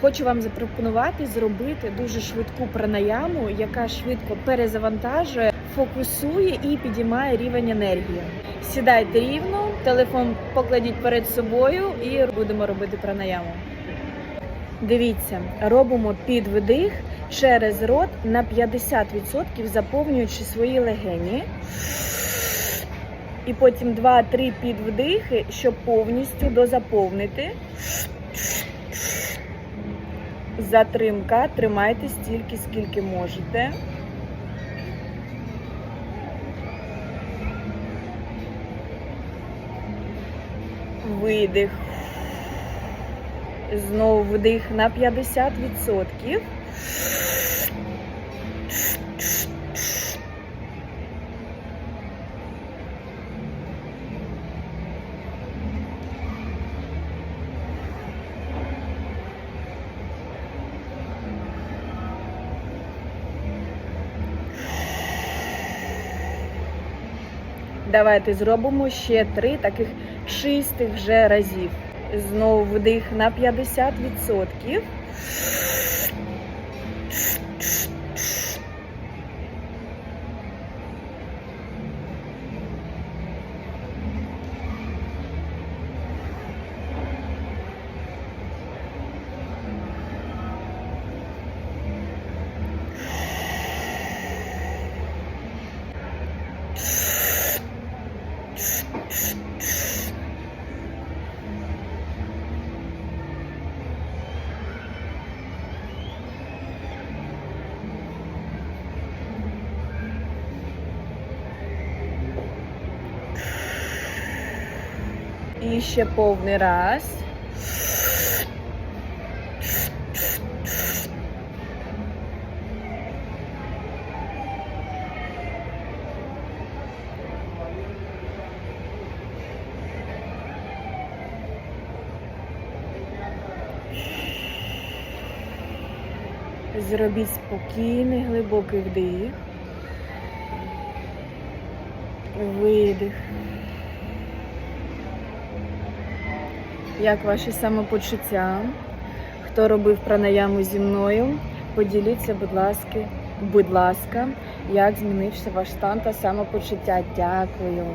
Хочу вам запропонувати зробити дуже швидку пранаяму, яка швидко перезавантажує, фокусує і підіймає рівень енергії. Сідайте рівно, телефон покладіть перед собою і будемо робити пранаяму. Дивіться, робимо підвдих через рот на 50% заповнюючи свої легені. І потім 2-3 підвдихи, щоб повністю дозаповнити. Затримка. Тримайте стільки, скільки можете. Видих. Знову вдих на 50%. Давайте зробимо ще три таких чистих вже разів. Знову вдих на 50%. І ще повний раз. Зробіть спокійний глибокий вдих. Видих. Як ваші самопочуття? Хто робив пранаяму зі мною? Поділіться, будь ласка, будь ласка, як змінився ваш стан та самопочуття. Дякую.